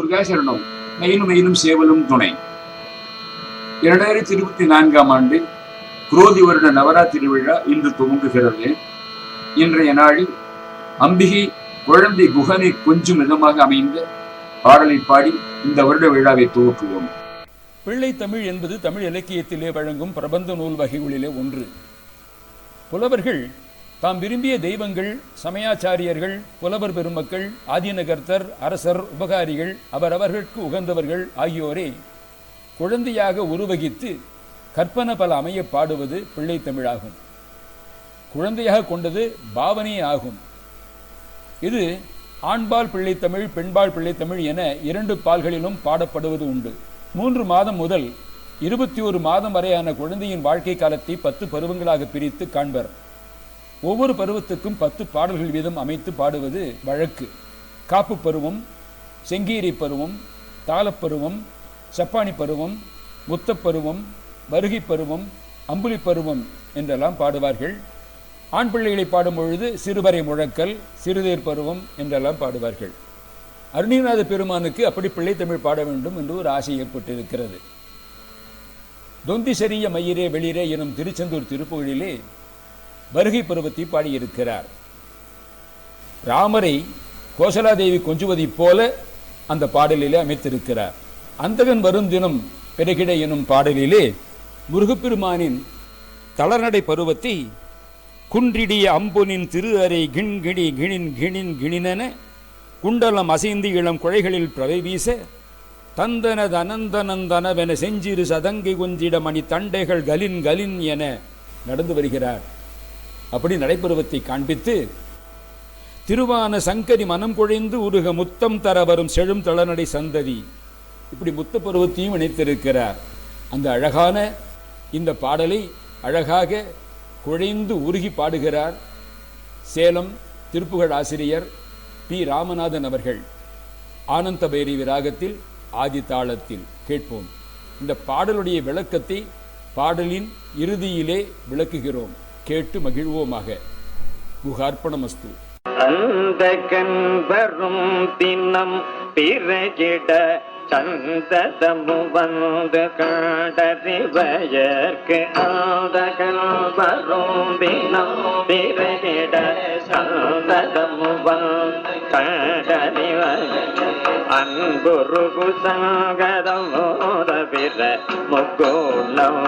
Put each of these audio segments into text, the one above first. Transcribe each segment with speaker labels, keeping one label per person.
Speaker 1: முருகாசரணம் மெயினும் மெயினும் சேவலும் துணை. இரண்டாயிரத்தி இருபத்தி நான்காம் ஆண்டு குரோதி வருட நவராத்திரி விழா இன்று துவங்குகிறது. இன்றைய நாளில் அம்பிகை குழந்தை குகனை கொஞ்சம் விதமாக அமைந்த பாடலை பாடி இந்த வருட விழாவை துவக்குவோம்.
Speaker 2: பிள்ளை தமிழ் என்பது தமிழ் இலக்கியத்திலே வழங்கும் பிரபந்த நூல் வகைகளிலே ஒன்று. புலவர்கள் தாம் விரும்பிய தெய்வங்கள் சமயாச்சாரியர்கள் புலவர் பெருமக்கள் ஆதிநகர்த்தர் அரசர் உபகாரிகள் அவரவர்களுக்கு உகந்தவர்கள் ஆகியோரை குழந்தையாக உருவகித்து கற்பன பல அமைய பாடுவது பிள்ளை தமிழாகும். குழந்தையாக கொண்டது பாவனை ஆகும். இது ஆண்பால் பிள்ளைத்தமிழ் பெண்பால் பிள்ளைத்தமிழ் என இரண்டு பால்களிலும் பாடப்படுவது உண்டு. மூன்று மாதம் முதல் இருபத்தி ஒரு மாதம் வரையான குழந்தையின் வாழ்க்கை காலத்தை பத்து பருவங்களாக பிரித்து காண்பர். ஒவ்வொரு பருவத்துக்கும் பத்து பாடல்கள் வீதம் அமைத்து பாடுவது வழக்கு. காப்பு பருவம் செங்கீரி பருவம் தாளப்பருவம் சப்பானி பருவம் முத்தப்பருவம் வருகை பருவம் அம்புலி பருவம் என்றெல்லாம் பாடுவார்கள். ஆண் பிள்ளைகளை பாடும் பொழுது சிறுவரை முழக்கல் சிறுதேர் பருவம் என்றெல்லாம் பாடுவார்கள். அருணிநாத பெருமானுக்கு அப்படி பிள்ளை தமிழ் பாட வேண்டும் என்று ஒரு ஆசை ஏற்பட்டிருக்கிறது. தொந்தி சரிய மயிரே வெளிரே எனும் திருச்செந்தூர் திருப்புகழிலே வருகை பருவத்தை பாடியிருக்கிறார். ராமரை கோசலாதேவி கொஞ்சுவதைப் போல அந்த பாடலிலே அமைத்திருக்கிறார். அந்தகன் வருந்தினம் பெருகிட எனும் பாடலிலே முருகப்பெருமானின் தளர்நடை பருவத்தை குன்றிடிய அம்பொனின் திரு அறை கிண்கிணி கிணின் கிணின் கிணினென குண்டலம் அசைந்து இளம் குழைகளில் பிரவை வீச தந்தன தனந்தனந்தனவென செஞ்சிறு சதங்கை கொஞ்சிட மணி தண்டைகள் கலின் கலின் என நடந்து வருகிறார். அப்படி நடைபெறுவதை காண்பித்து திருவான சங்கரி மனம் குழைந்து உருக முத்தம் தர வரும் செழும் தளநடை சந்ததி. இப்படி முத்த பருவத்தையும் இணைத்திருக்கிறார். அந்த அழகான இந்த பாடலை அழகாக குழைந்து உருகி பாடுகிறார் சேலம் திருப்புகழ் ஆசிரியர் பி. ராமநாதன் அவர்கள். ஆனந்த பைரவி ராகத்தில் ஆதி தாளத்தில் கேட்போம். இந்த பாடலுடைய விளக்கத்தை பாடலின் இறுதியிலே விளக்குகிறோம். கேட்டு மகிழ்வோமாக. குகார்ப்பணமஸ்து
Speaker 3: அந்த கண்பரும் தினம் பிறகிட சந்ததமு வந்து காடறிவயற்கு அந்த கண்பரும் தினம் பிறகிட சந்ததமு வந்து காடறிவயற்கு அன்புருகு சங்கதமோத பிற முக்குணம்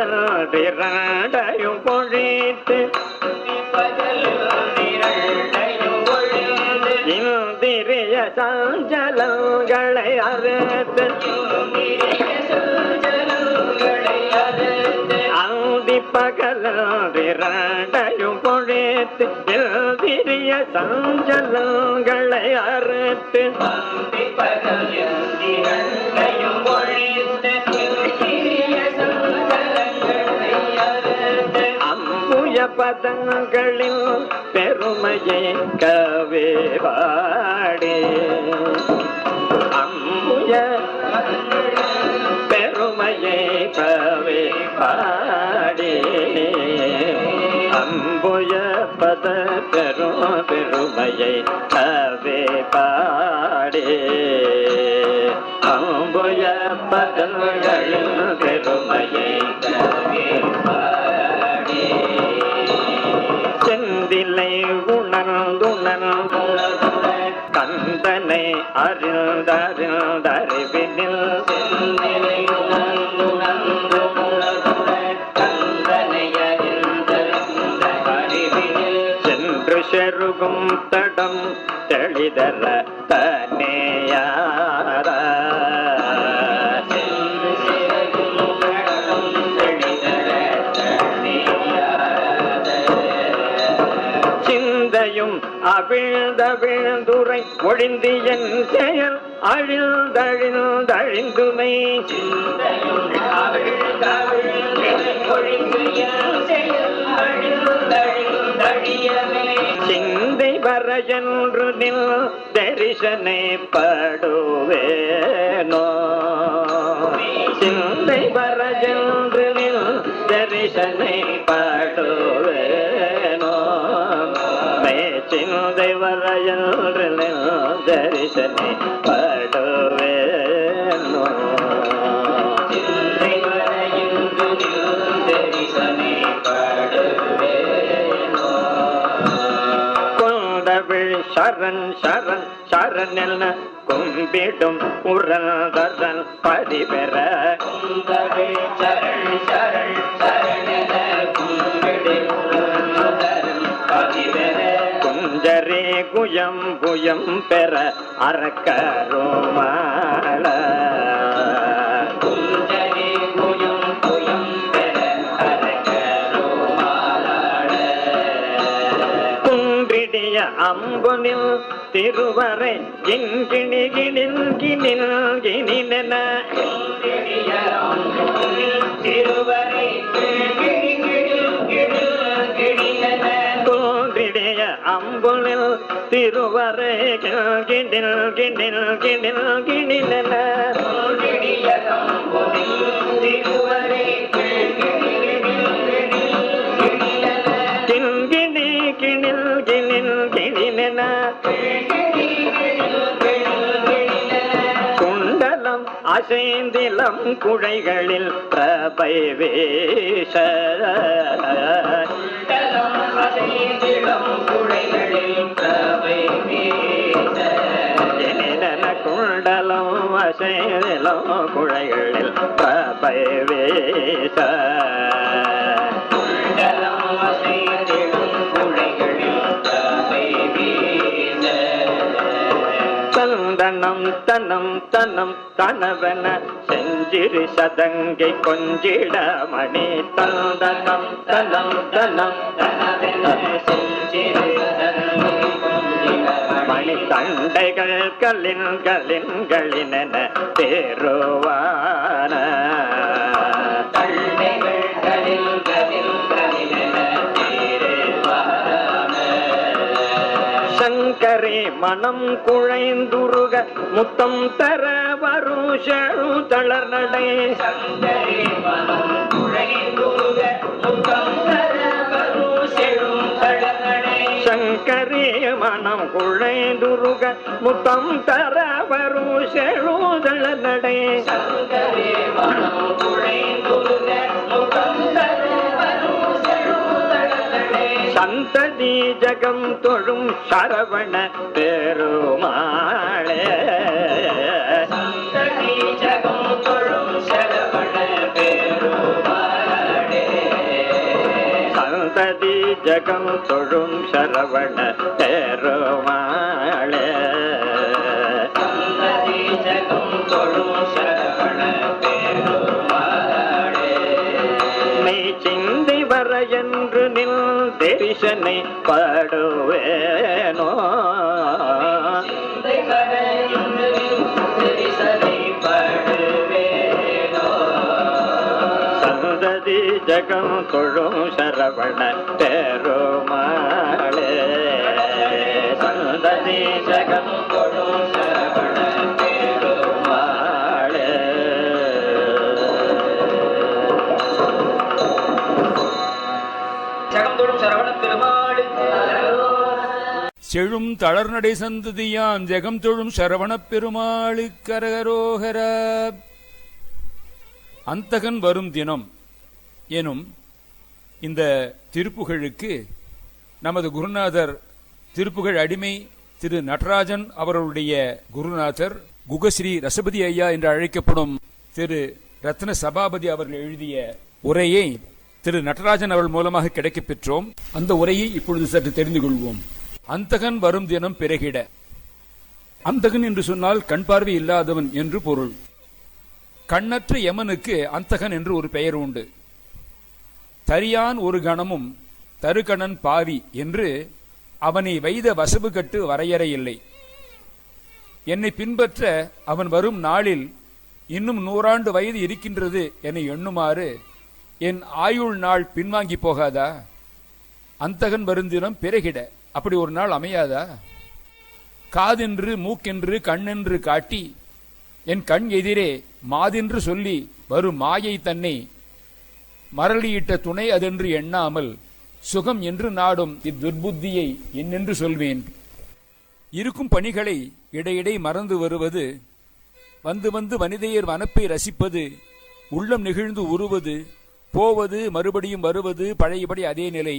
Speaker 3: பகலிரண்டையும் பொழித்து இந்திரிய சாஞ்சலங்களை அறுத்து ஆதி பகலிரண்டையும் பொழித்து இந்திரிய சாஞ்சலங்களை அறுத்து அம்புய பதங்களில் பெருமையை கவே பாடி. அம்புய பெருமையை கவே பாடி. அம்புய பத பெரும் பெருமையை கவே பாடி. அம்புய பதங்களில் பெருமையை கவே பாடி. செந்திலை உணர்ந்துணர்ந்து கந்தனை அறிந்தறிந்தறிவினில். அவிழ்ந்த விழுந்துரை ஒழிந்து என் செயல் அழிழ்ந்தழிந்தழிந்துமை சிந்தை வர என்று நில் தரிசனை படுவேனோ. சிந்தை வர என்று நில் தரிசனை படு தரிசனை பாடுவேனோ. கொண்டவிழ் சரண் சரண் சரண் என கும்பிடும் உரல் பதிபெற. சரண் சரண் குஞ்சரே குயம் புயம் பெற அறக்கரோமாள. குன்றிடிய அம்பொனில் திருவரை கிண்கிணி கிணில் கிணில் கிணினென திருவரை கிண்கிணி கிணில் கிணில் கிணினென குன்றிடிய திருவரே கிண்டில் கிண்டில் கிண்டில் கிண்டில் கிணினென சேந்திலம் குழைகளில் பிரபை வேஷ குண்டலம் அசைந்திலம் குழைகளில் பிரபை வேஷ தனம் தனம் கணவன செஞ்சிரு சதங்கை கொஞ்சிட மணி தந்தனம் தனம் தனம் மணி தண்டைகள் கலின் கலின் தேருவான சங்கரே மனம் குழைந்துருக முத்தம் தர வருஷழு தளர் நடை. சங்கரே மனம் குழைந்துருக முத்தம் தர வருஷழும் தளர் நடை. சங்கரே மனம் குழைந்துருக முத்தம் தர வருஷழு தளர் நடை. சங்கரே மனம் குழைந்துருக முத்தம் தர சந்ததி ஜகம் தொழும் சரவண பெருமாளே. சந்ததி ஜகம் தொழும் சரவண பெருமாளே. சந்ததி ஜகம் தொழும் சரவண பெருமாளே. சந்ததி ஜகம் தொழும் சரவண நில் தரிசனை பாடுவேனோ? சந்ததி ஜகம் தொழும் சரவண பெருமாளே. சந்ததி ஜகம் தொழும்
Speaker 2: செழும் தளர்நடை சந்ததியாம் ஜெகம் தொழும் சரவணப் பெருமாளுக்கரகரோகர அந்தகன் வரும் தினம் எனும் இந்த திருப்புகழுக்கு நமது குருநாதர் திருப்புகழ் அடிமை திரு நடராஜன் அவர்களுடைய குருநாதர் குகஸ்ரீ ரசபதி ஐயா என்று அழைக்கப்படும் திரு ரத்ன சபாபதி அவர்கள் எழுதிய உரையை திரு நடராஜன் அவர்கள் மூலமாக கிடைக்கப் பெற்றோம். அந்த உரையை இப்பொழுது சற்று தெரிந்து கொள்வோம். அந்தகன் வரும் தினம் பிறகிட. அந்தகன் என்று சொன்னால் கண் பார்வை இல்லாதவன் என்று பொருள். கண்ணற்ற யமனுக்கு அந்தகன் என்று ஒரு பெயர் உண்டு. தரியான் ஒரு கணமும் தருகணன் பாவி என்று அவனை வைத வசவு கட்டு வரையறையில்லை என்னை பின்பற்ற அவன் வரும் நாளில் இன்னும் நூறாண்டு வயது இருக்கின்றது என எண்ணுமாறு என் ஆயுள் நாள் பின்வாங்கி போகாதா? அந்தகன் வருந்தினம் பிறகிட. அப்படி ஒரு நாள் அமையாதா? காதென்று மூக்கென்று கண்ணென்று காட்டி என் கண் எதிரே மாதென்று சொல்லி வரும் மாயை தன்னை மரளியிட்ட துணை அதென்று எண்ணாமல் சுகம் என்று நாடும் இத்துர்புத்தியை என்னென்று சொல்வேன். இருக்கும் பணிகளை இடையிடை மறந்து வருவது வந்து வந்து வனிதையர் வனப்பை ரசிப்பது உள்ளம் நெகிழ்ந்து உருவது போவது மறுபடியும் வருவது பழையபடி அதே நிலை.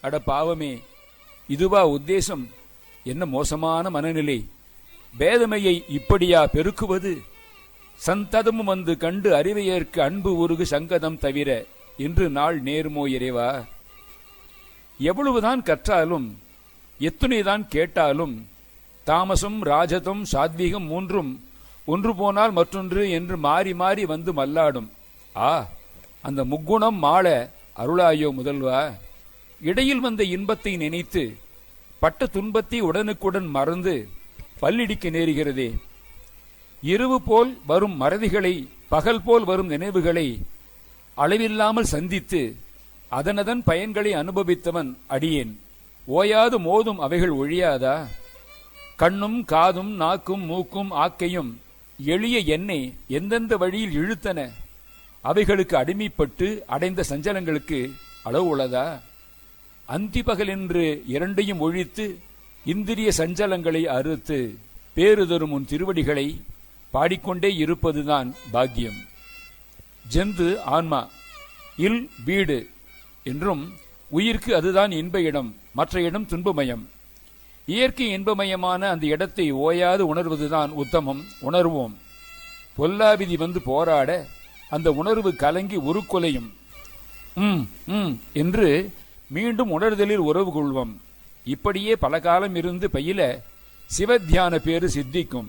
Speaker 2: அட பாவமே! இதுவா உத்தேசம்? என்ன மோசமான மனநிலை. பேதமையை இப்படியா பெருக்குவது? சந்ததமும் வந்து கண்டு அறிவையர்க்கு அன்பு உருகு சங்கதம் தவிர என்று நாள் நேருமோ இறைவா? எவ்வளவுதான் கற்றாலும் எத்துணைதான் கேட்டாலும் தாமசம் ராஜதம் சாத்வீகம் மூன்றும் ஒன்று போனால் மற்றொன்று என்று மாறி மாறி வந்து மல்லாடும். ஆ அந்த முக்குணம் மாள அருளாயோ முதல்வா? இடையில் வந்த இன்பத்தை நினைத்து பட்ட துன்பத்தை உடனுக்குடன் மறந்து பல்லிடிக்க நேருகிறதே. இரவு போல் வரும் மறதிகளை பகல் போல் வரும் நினைவுகளை அளவில்லாமல் சந்தித்து அதனதன் பயன்களை அனுபவித்தவன் அடியேன். ஓயாது மோதும் அவைகள் ஒழியாதா? கண்ணும் காதும் நாக்கும் மூக்கும் ஆக்கையும் எளிய எண்ணெய் எந்தெந்த வழியில் இழுத்தன? அவைகளுக்கு அடிமைப்பட்டு அடைந்த சஞ்சலங்களுக்கு அளவு உள்ளதா அந்திபகல் என்று இரண்டையும் ஒழித்து இந்திரிய சஞ்சலங்களை அறுத்து பேருதரும் உன் திருவடிகளை பாடிக்கொண்டே இருப்பதுதான் பாக்கியம். ஜந்து ஆன்மா இல் வீடு என்றும் உயிர்க்கு அதுதான் இன்ப இடம் மற்ற இடம் துன்பமயம். இயற்கை இன்பமயமான அந்த இடத்தை ஓயாது உணர்வதுதான் உத்தமம் உணர்வோம். பொல்லாவிதி வந்து போராட அந்த உணர்வு கலங்கி உருக்கொலையும். ம் ம் என்று மீண்டும் உணர்தலில் உறவு கொள்வோம். இப்படியே பல காலம் இருந்து பயில சிவத்தியான பேரு சித்திக்கும்.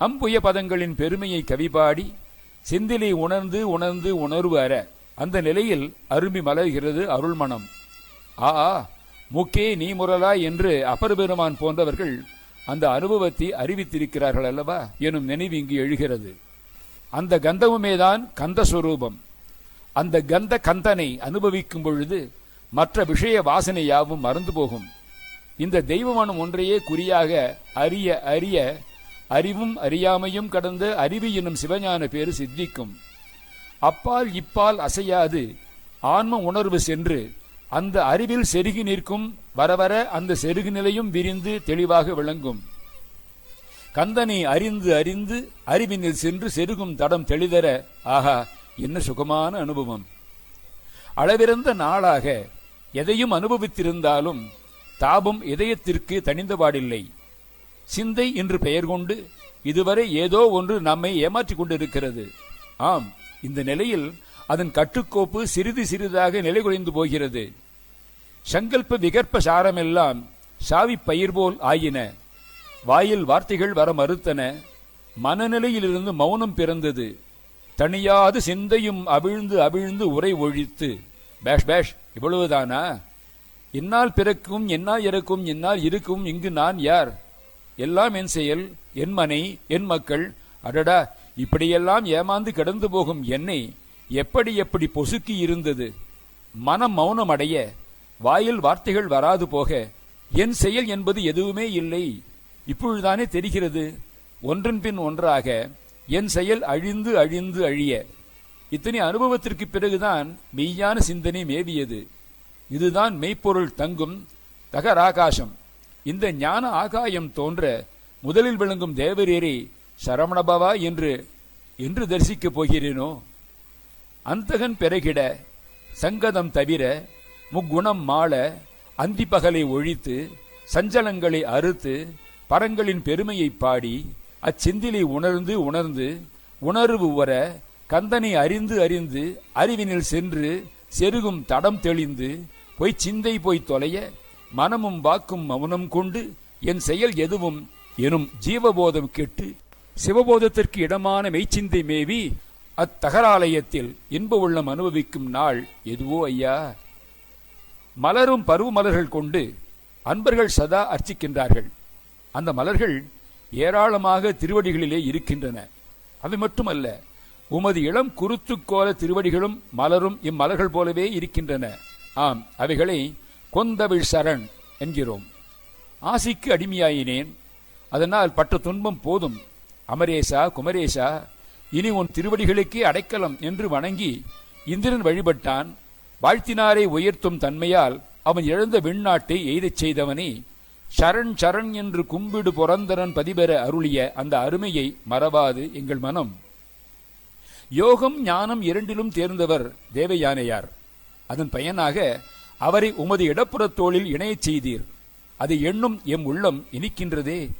Speaker 2: அம்புய பதங்களின் பெருமையை கவிபாடி செந்திலை உணர்ந்து உணர்ந்து உணர்வு அற. அந்த நிலையில் அரும்பி மலர்கிறது அருள்மணம். ஆ முக்கே நீ முரலா என்று அப்பர் பெருமான் போன்றவர்கள் அந்த அனுபவத்தை அறிவித்திருக்கிறார்கள் அல்லவா? எனும் நினைவு இங்கு எழுகிறது. அந்த கந்தமுமேதான் கந்த சுரூபம் அந்த கந்த கந்தனை அனுபவிக்கும் பொழுது மற்ற விஷய வாசனை யாவும் மறந்து போகும். இந்த தெய்வமனம் ஒன்றையே குறியாக அறிய அறிய அறிவும் அறியாமையும் கடந்த அறிவு எனும் சிவஞான பேரு சித்திக்கும். அப்பால் இப்பால் அசையாது ஆன்ம உணர்வு சென்று அந்த அறிவில் செருகி நிற்கும் வரவர அந்த செருகு நிலையும் விரிந்து தெளிவாக விளங்கும். கந்தனை அறிந்து அறிந்து அறிவினில் சென்று செருகும் தடம் தெளிதர ஆஹா என்ன சுகமான அனுபவம். அளவிறந்த நாளாக எதையும் அனுபவித்திருந்தாலும் தாபம் இதயத்திற்கு தணிந்தபாடில்லை. சிந்தை என்று பெயர் கொண்டு இதுவரை ஏதோ ஒன்று நம்மை ஏமாற்றிக் கொண்டிருக்கிறது. ஆம் இந்த நிலையில் அதன் கட்டுக்கோப்பு சிறிது சிறிதாக நிலைகுலைந்து போகிறது. சங்கல்ப விகற்ப சாரமெல்லாம் சாவி பயிர் போல் ஆயின. வாயில் வார்த்தைகள் வர மறுத்தன. மனநிலையிலிருந்து மௌனம் பிறந்தது. தனியாது சிந்தையும் அவிழ்ந்து அவிழ்ந்து உரை ஒழித்து பேஷ் பேஷ் இவ்வளவுதானா? என்னால் பிறக்கும் என்னால் இறக்கும் என்னால் இருக்கும் இங்கு நான் யார்? எல்லாம் என் செயல் என் மனை என் மக்கள். அடடா இப்படியெல்லாம் ஏமாந்து கிடந்து போகும் என்னை எப்படி எப்படி பொசுக்கி இருந்தது? மனம் மௌனம் அடைய வாயில் வார்த்தைகள் வராது போக என் செயல் என்பது எதுவுமே இல்லை. இப்பொழுதுதானே தெரிகிறது? ஒன்றன் பின் ஒன்றாக என் செயல் அழிந்து அழிந்து அழிய இத்தனை அனுபவத்திற்கு பிறகுதான் மெய்யான சிந்தனை மேவியது. இதுதான் மெய்ப்பொருள் தங்கும் தகராகாசம். இந்த ஞான ஆகாயம் தோன்ற முதலில் விளங்கும் தேவரேரை சரவணபவா என்று என்று தரிசிக்கப் போகிறேனோ? அந்தகன் பெருகிட சங்கதம் தவிர முக்குணம் மாள அந்திப்பகலை ஒழித்து சஞ்சலங்களை அறுத்து பரங்களின் பெருமையை பாடி அச்சிந்திலை உணர்ந்து உணர்ந்து உணர்வு வர கந்தனை அறிந்து அறிந்து அறிவினில் சென்று செருகும் தடம் தெளிந்து பொய் சிந்தை போய் தொலைய மனமும் வாக்கும் மௌனம் கொண்டு என் செயல் எதுவும் எனும் ஜீவபோதம் கெட்டு சிவபோதத்திற்கு இடமான மெய்ச்சிந்தை மேவி அத்தகராலயத்தில் இன்ப உள்ளம் அனுபவிக்கும் நாள் எதுவோ ஐயா. மலரும் பருவ மலர்கள் கொண்டு அன்பர்கள் சதா அர்ச்சிக்கின்றார்கள். அந்த மலர்கள் ஏராளமாக திருவடிகளிலே இருக்கின்றன. அது மட்டுமல்ல உமது இளம் குருத்துக்கோல திருவடிகளும் மலரும் இம்மலர்கள் போலவே இருக்கின்றன. ஆம் அவைகளை கொந்தவிழ் சரண் என்கிறோம். ஆசைக்கு அடிமையாயினேன். அதனால் பட்ட துன்பம் போதும். அமரேசா குமரேசா இனி உன் திருவடிகளுக்கே அடைக்கலம் என்று வணங்கி இந்திரன் வழிபட்டான். வாழ்த்தினாரை உயர்த்தும் தன்மையால் அவன் இழந்த விண்ணாட்டை எய்தச் செய்தவனே. சரண் சரண் என்று கும்பிடு புரந்தரன் பதிபெற அருளிய அந்த அருமையை மறவாது எங்கள் மனம். யோகம் ஞானம் இரண்டிலும் தேர்ந்தவர் தேவயானையார். அதன் பயனாக அவரை உமது இடப்புறத் தோளில் இணையச் செய்தீர். அது எண்ணும் எம் உள்ளம் இனிக்கின்றதே.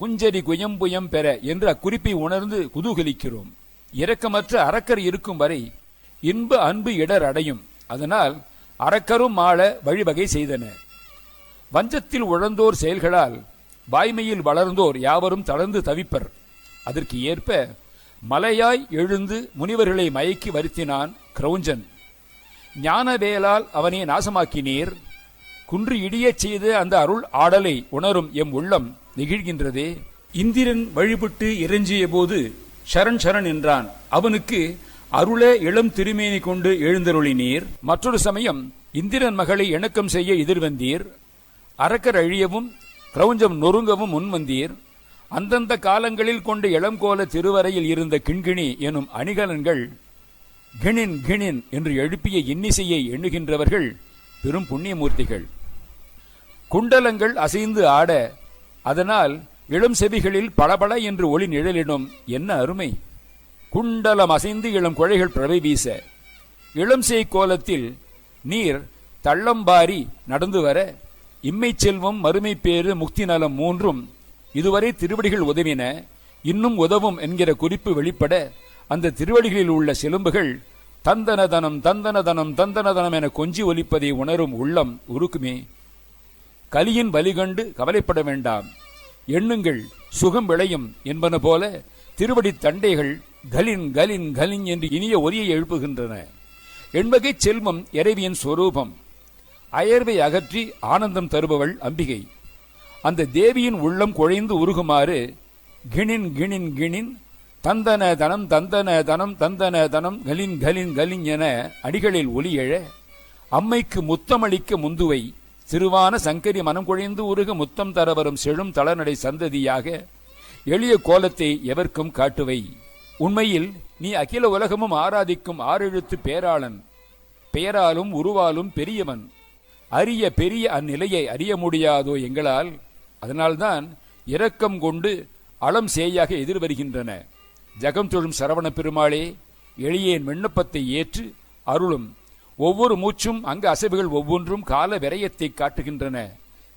Speaker 2: குஞ்சரி குயம்புயம் பெற என்று அக்குறிப்பை உணர்ந்து குதூகலிக்கிறோம். இரக்கமற்ற அரக்கர் இருக்கும் வரை இன்ப அன்பு இடர் அடையும். அதனால் அரக்கரும் ஆள வழிவகை செய்தன. வஞ்சத்தில் உழந்தோர் செயல்களால் வாய்மையில் வளர்ந்தோர் யாவரும் தளர்ந்து தவிப்பர். அதற்கு ஏற்ப மலையாய் எழுந்து முனிவர்களை மயக்கி வருத்தினான் கிரௌஞ்சன். ஞானவேலால் அவனை நாசமாக்கினீர். குன்று இடியச் செய்த அந்த அருள் ஆடலை உணரும் எம் உள்ளம் நெகிழ்கின்றதே. இந்திரன் வழிபட்டு இறைஞ்சிய போது சரண் சரண் என்றான். அவனுக்கு அருள இளம் திருமேனி கொண்டு எழுந்தருளினீர். மற்றொரு சமயம் இந்திரன் மகளை இணக்கம் செய்ய எதிர்வந்தீர். அரக்கர் அழியவும் கிரௌஞ்சம் நொறுங்கவும் முன்வந்தீர். அந்தந்த காலங்களில் கொண்ட இளங்கோல திருவரையில் இருந்த கிண்கிணி எனும் அணிகலன்கள் கிணின் கிணின் என்று எழுப்பிய இன்னிசையை எண்ணுகின்றவர்கள் பெரும் புண்ணியமூர்த்திகள். குண்டலங்கள் அசைந்து ஆட அதனால் இளம் செவிகளில் பளபள என்று ஒளி நிழலிடும் என்ன அருமை. குண்டலம் அசைந்து இளம் குழைகள் பிரவை வீச இளம் செய் கோலத்தில் நீர் தள்ளம்பாரி நடந்து வர இம்மை செல்வம் மறுமை பேறு முக்தி நலம் மூன்றும் இதுவரை திருவடிகள் உதவின இன்னும் உதவும் என்கிற குறிப்பு வெளிப்பட அந்த திருவடிகளில் உள்ள செலும்புகள் தந்தனதனம் தந்தனதனம் தந்தனதனம் என கொஞ்சி ஒலிப்பதை உணரும் உள்ளம் உருக்குமே. கலியின் வலிகண்டு கவலைப்பட வேண்டாம். எண்ணுங்கள் சுகம் விளையும் என்பன போல திருவடித் தண்டைகள் கலின் கலின் கலின் என்று இனிய ஒலியை எழுப்புகின்றன. எண்பகை செல்வம் இறைவியின் சொரூபம். அயர்வை அகற்றி ஆனந்தம் தருபவள் அம்பிகை. அந்த தேவியின் உள்ளம் குழைந்து உருகுமாறு கிணின் கிணின் கிணின் தந்தன தனம் தந்தன தனம் தந்தன தனம் கலின் கலின் கலின் என அடிகளில் ஒலி எழ அம்மைக்கு முத்தமளிக்க முந்துவை சிறுவான சங்கரி மனம் குழைந்து உருக முத்தம் தர வரும் செழும் தளநடை சந்ததியாக எளிய கோலத்தை எவர்க்கும் காட்டுவை. உண்மையில் நீ அகில உலகமும் ஆராதிக்கும் ஆறெழுத்து பேராளன் பெயராலும் உருவாலும் பெரியவன். அரிய பெரிய அந்நிலையை அறிய முடியாதோ எங்களால் அதனால்தான் இரக்கம் கொண்டு அளம் சேயாக எதிர்வருகின்றன. ஜகம் தொழும் சரவண பெருமாளே எளியேன் விண்ணப்பத்தை ஏற்று அருளும். ஒவ்வொரு மூச்சும் அங்கு அசைவுகள் ஒவ்வொன்றும் கால விரயத்தை காட்டுகின்றன.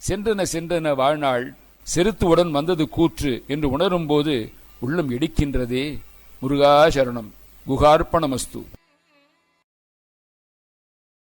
Speaker 2: சென்றன சென்றன வாழ்நாள் செருத்துவுடன் வந்தது கூற்று என்று உணரும்போது உள்ளம் இடிக்கின்றதே. முருகா சரணம். குகார்ப்பணமஸ்து